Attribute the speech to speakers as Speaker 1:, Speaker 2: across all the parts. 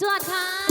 Speaker 1: จว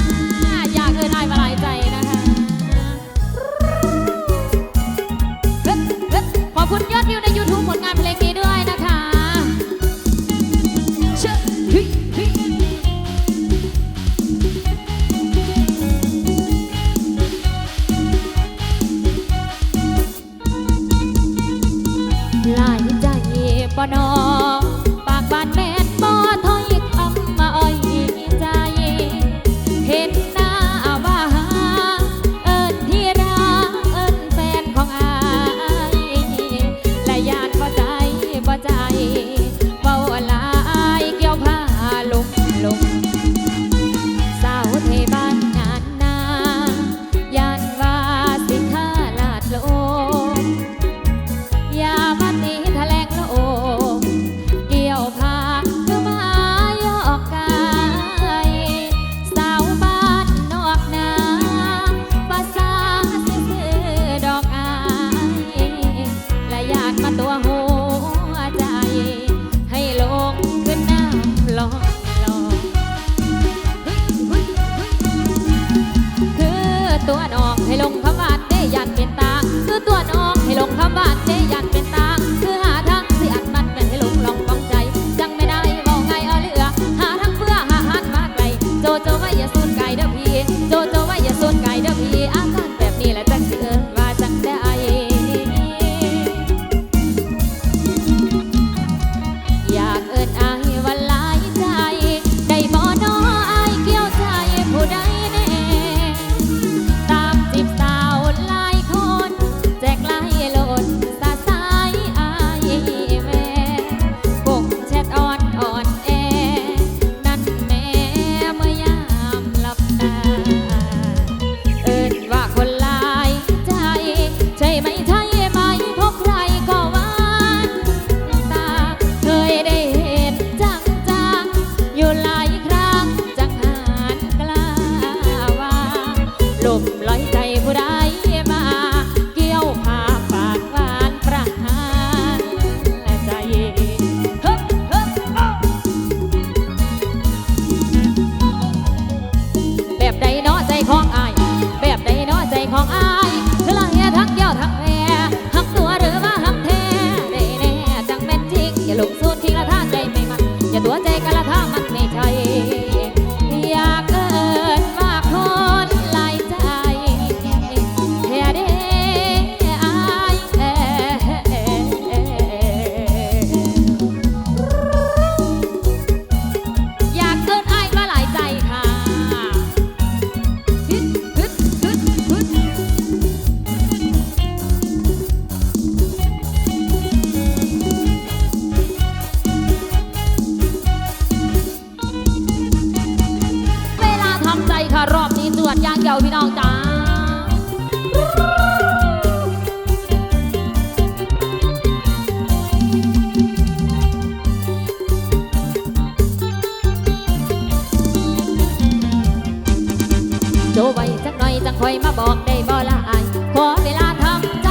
Speaker 1: บอกได้บ่ละอายขอเวลาทำใจ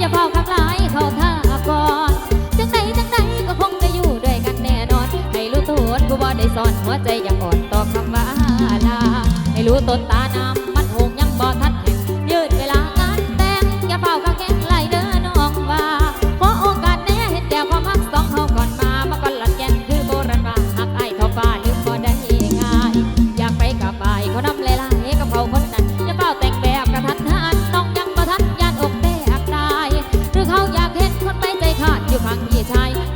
Speaker 1: อย่าพอขักหลายเขาท่าก่อนจังไหนจังไหนก็คงจะอยู่ด้วยกันแน่นอน ให้รู้ตัวผู้บ่ได้สอนหัวใจอย่าอ่อนต่อคำว่าลาให้รู้ต้นตา 你猜？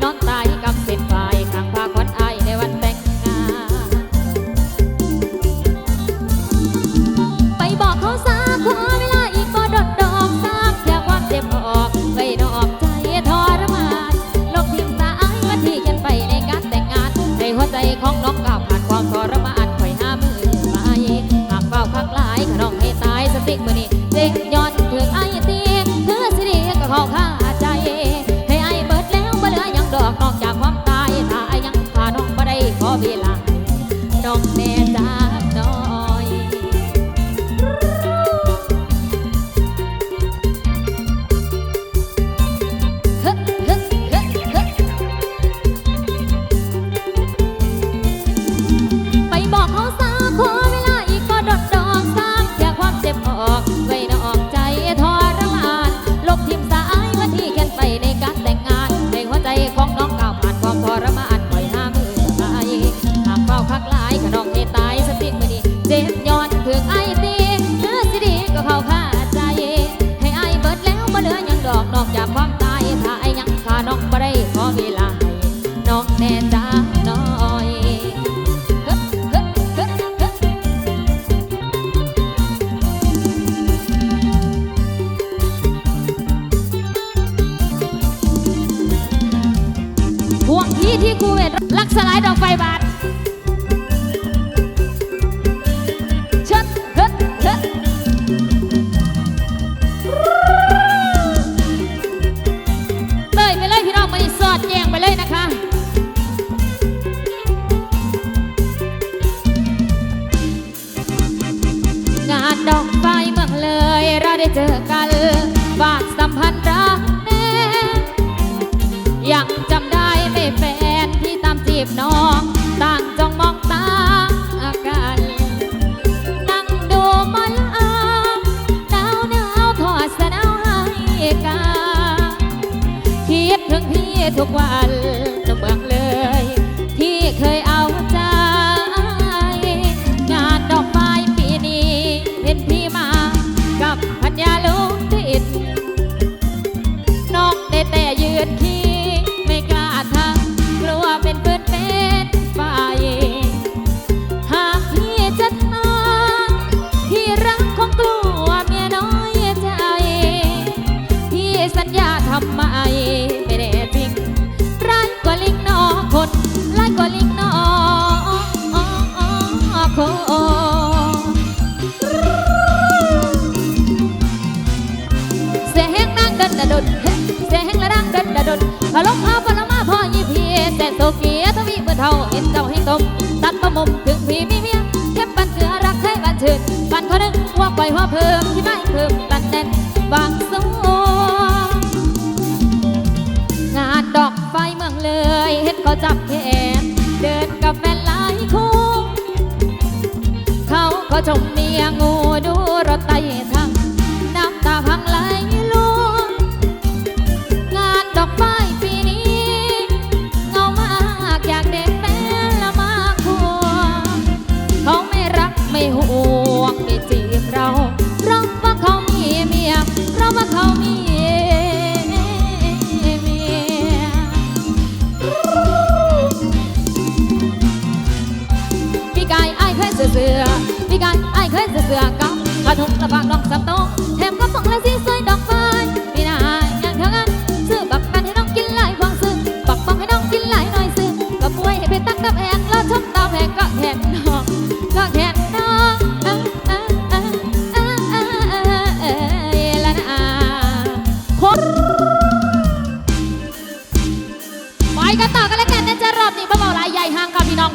Speaker 1: ลักสลายดอกไฟบาท ทุกวัน เห็นเขาจับแขนเดินกับแฟนหลายคู่ เขาก็ชมเมียงูดูรถไต่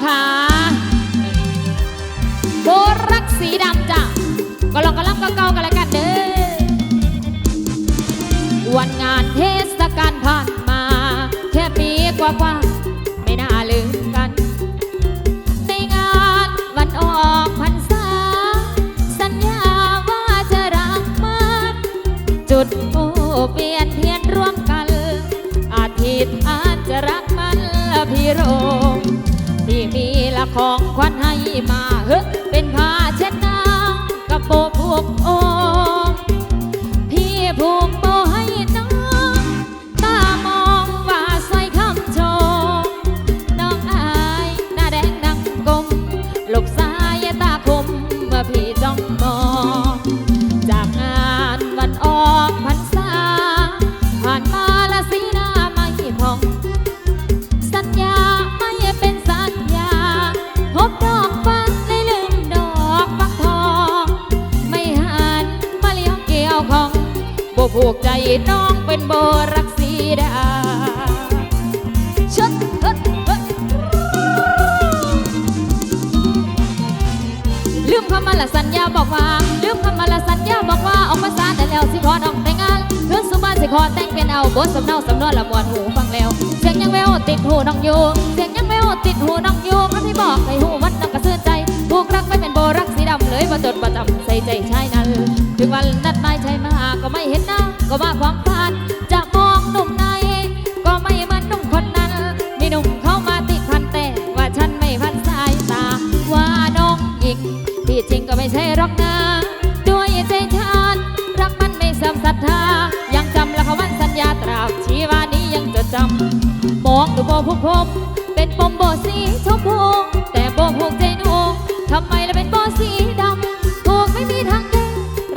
Speaker 1: คะคะโบรักสีดำจ้ะก็ลองกันลับก็เกากันแล้วกันเด้อวันงานเทศกาลผ่านมา แค่ปีกว่า ของขวัญให้มาเฮ้ ลืมคำมาละสัญญาบอกว่า ลืมคำมาละสัญญาบอกว่าออกมาซาแต่แล้วสิขอน้องแต่งงานเพื่อนสุบานสิขอแต่งเป็นเอาบทสำเนาสำนวนละมวนหูฟังแล้ว เสียงยังแววติดหูน้องอยู่เสียงยังแววติดหูน้องอยู่เพระที่บอกให้หูมันน้องกระเสือใจผูกรักไม่เป็นโบรักสีดำเลยมาจดประจำใส่ใจชายนั้น ถึงวันนัดหมายชายมาก็ไม่เห็นหน้าก็ว่าความฝัน จริงก็ไม่ใช่รอกนะด้วยใจฉันรักมันไม่ซ้ำศรัทธา ยังจำและคำวันสัญญาตราบชีวานี้ยังจดจำมองดูโบผูกผมเป็นปมโบสีชมพูแต่โบผูกใจหนูทำไมละเป็นโบสีดำถูกไม่มีทางแก้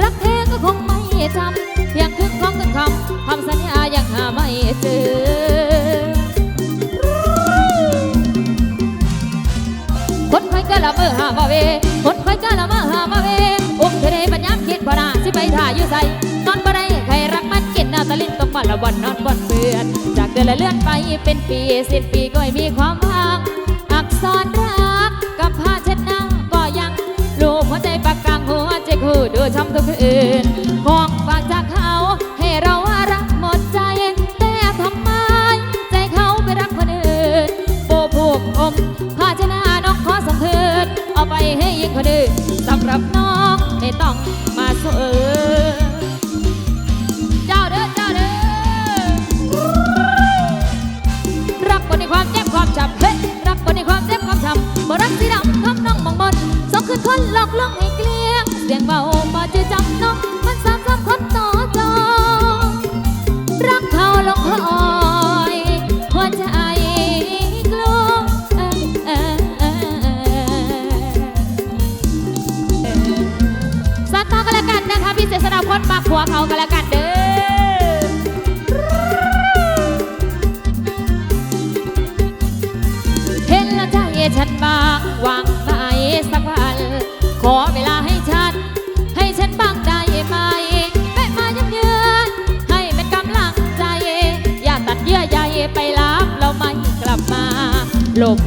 Speaker 1: รักแท้ก็คงไม่จำเพียงครึ่งของครึ่งคำคำสัญญายังหาไม่เจอคนคอยก็ละเมอหามาเว อุ้มเธอได้ปัญญามคิดพอนาสิไปถ่ายอยู่ใส่นอนบ่ได้ใครรักมันกินเอาตะลิ้นตกบ่อนละวันนอนบ่นเปื่อนจากเดือนละเลื่อนไปเป็นปีสิบปีก็ไม่มีความหวังอักษรรักกับผ้าเช็ดหน้าก็ยังรูปหัวใจปากกลางหัวใจคู่ดูช้ำทุกคืนมองไม่ พี่เจษฎาพจน์มาผัวเขากันแล้วกันเด้อเห็นแล้วใจฉันบางหวังไหมสักวันขอเวลาให้ฉัน ให้ฉันบ้างได้ไหมแม่มายังเยือนให้เป็นกำลังใจ อย่าตัดเยื่อใยไปรับเราไม่กลับมาหลบ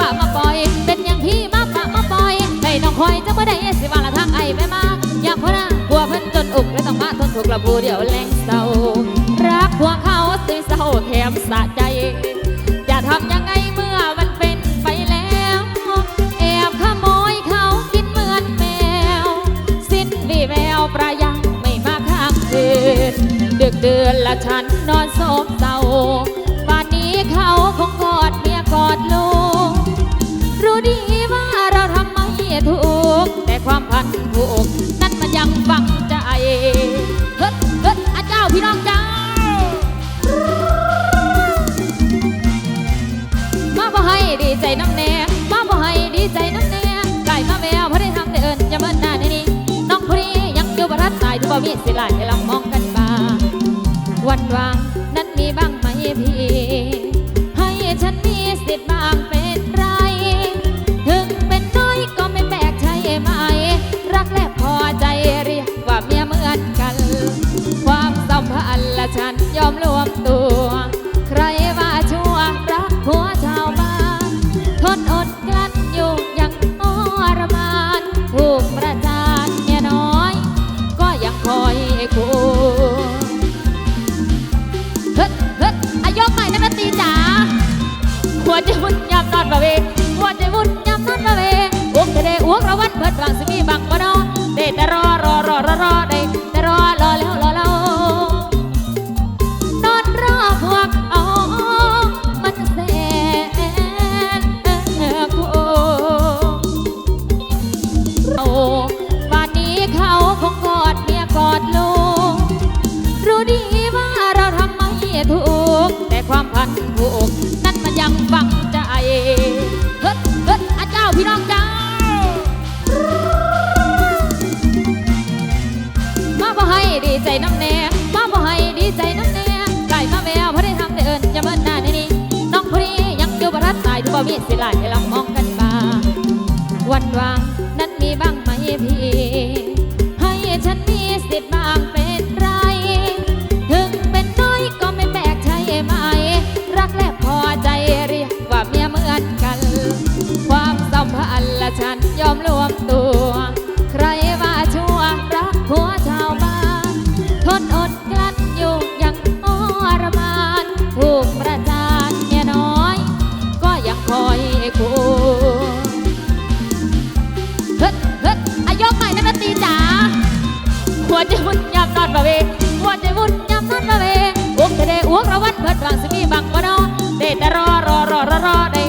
Speaker 1: ปะมาปล่อย เป็นอย่างพี่มาปะมาปล่อยให้น้องคอยจะไม่ได้สิว่าละทางไอ้แม่มาอยากพนะกลัวเพิ่นจนอุกและต้องมาทนถูกระบูเดียวแรงเศร้ารักพวกเขาสิเศร้าแถมสะใจ จะทำยังไงเมื่อมันเป็นไปแล้ว แอบขโมยเขากินเหมือนแมว สิ้นวีแววประยังไม่มาข้างคืนดึกเดือนละฉันนอน พี่น้องเจ้า มาบ่ให้ดีใจน้ำแน่มาบ่ให้ดีใจน้ำแน่ไก่มาแววเพราะได้ทำได้เอิญจะเมินหน้าในนี้น้องผู้นี้ยังอยู่บรัดตายที่บ่มีสิลายให้ลำมองกันมาวันวางนั้นมีบ้างไหมพี่ ให้ฉันมีสิทธิ์บ้าง วใจวุ่นยามนอนบะเวหัวใจวุ่นยามนอนบะเวอ้วกจะได้อ้วกระวันเพิดบางสิมีบางบ่นอได้แต่รอรอรอรอรอได้ มีสิหลายให้ลำมองกันบ้าวันวางนั้นมีบ้างไหมพี่ ให้ฉันมีสิทธิ์บ้าง คอยคู่เฮ้ยเฮ้ยอายกใหม่นะตีจ๋าหัวใจวุ่นยามนอนบะเวหัวใจวุ่นยามนอนบะเวอ้วกจะได้อ้วกระวันเพิดบางสิมีบางบ่นอเด้แต่รอรอรอรอรอได้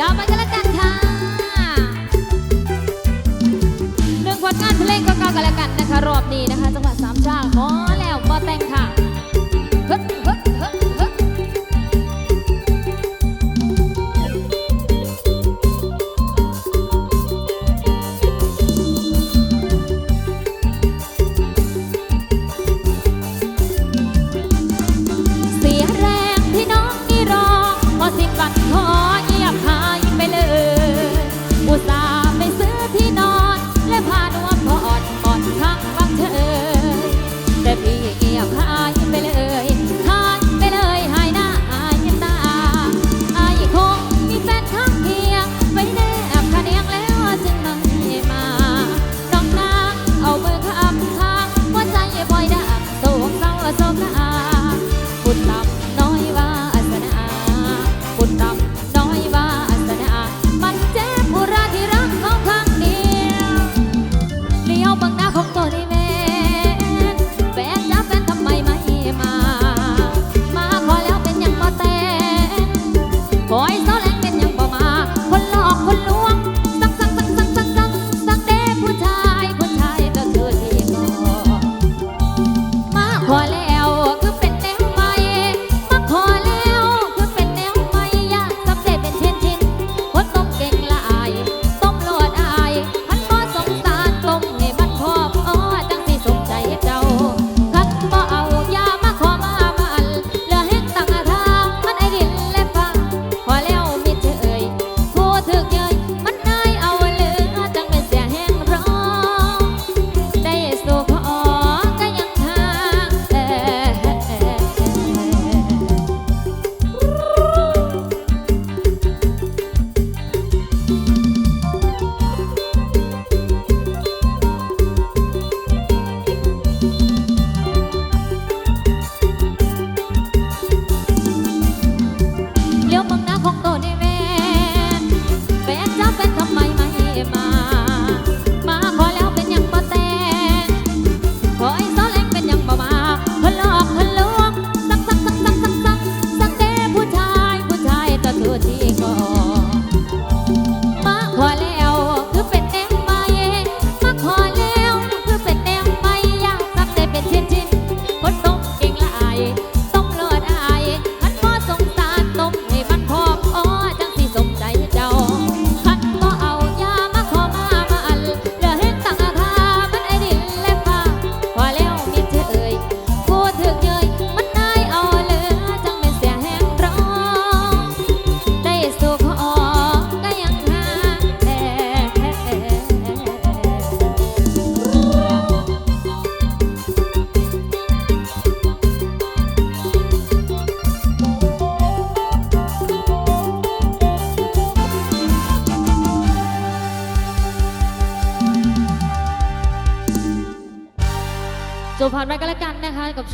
Speaker 1: ยาวไปกันล้วกันค่ะหนึ่งผลงานเพลงก็เก่ากันแล้วกันนะคะ รอบนี้นะคะ จังหวัดสามชาติของ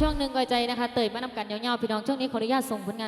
Speaker 1: ช่วงหนึ่งไว้ใจนะคะ เตยมานำกันยาวๆพี่น้องช่วงนี้ขออนุญาตส่งผลงาน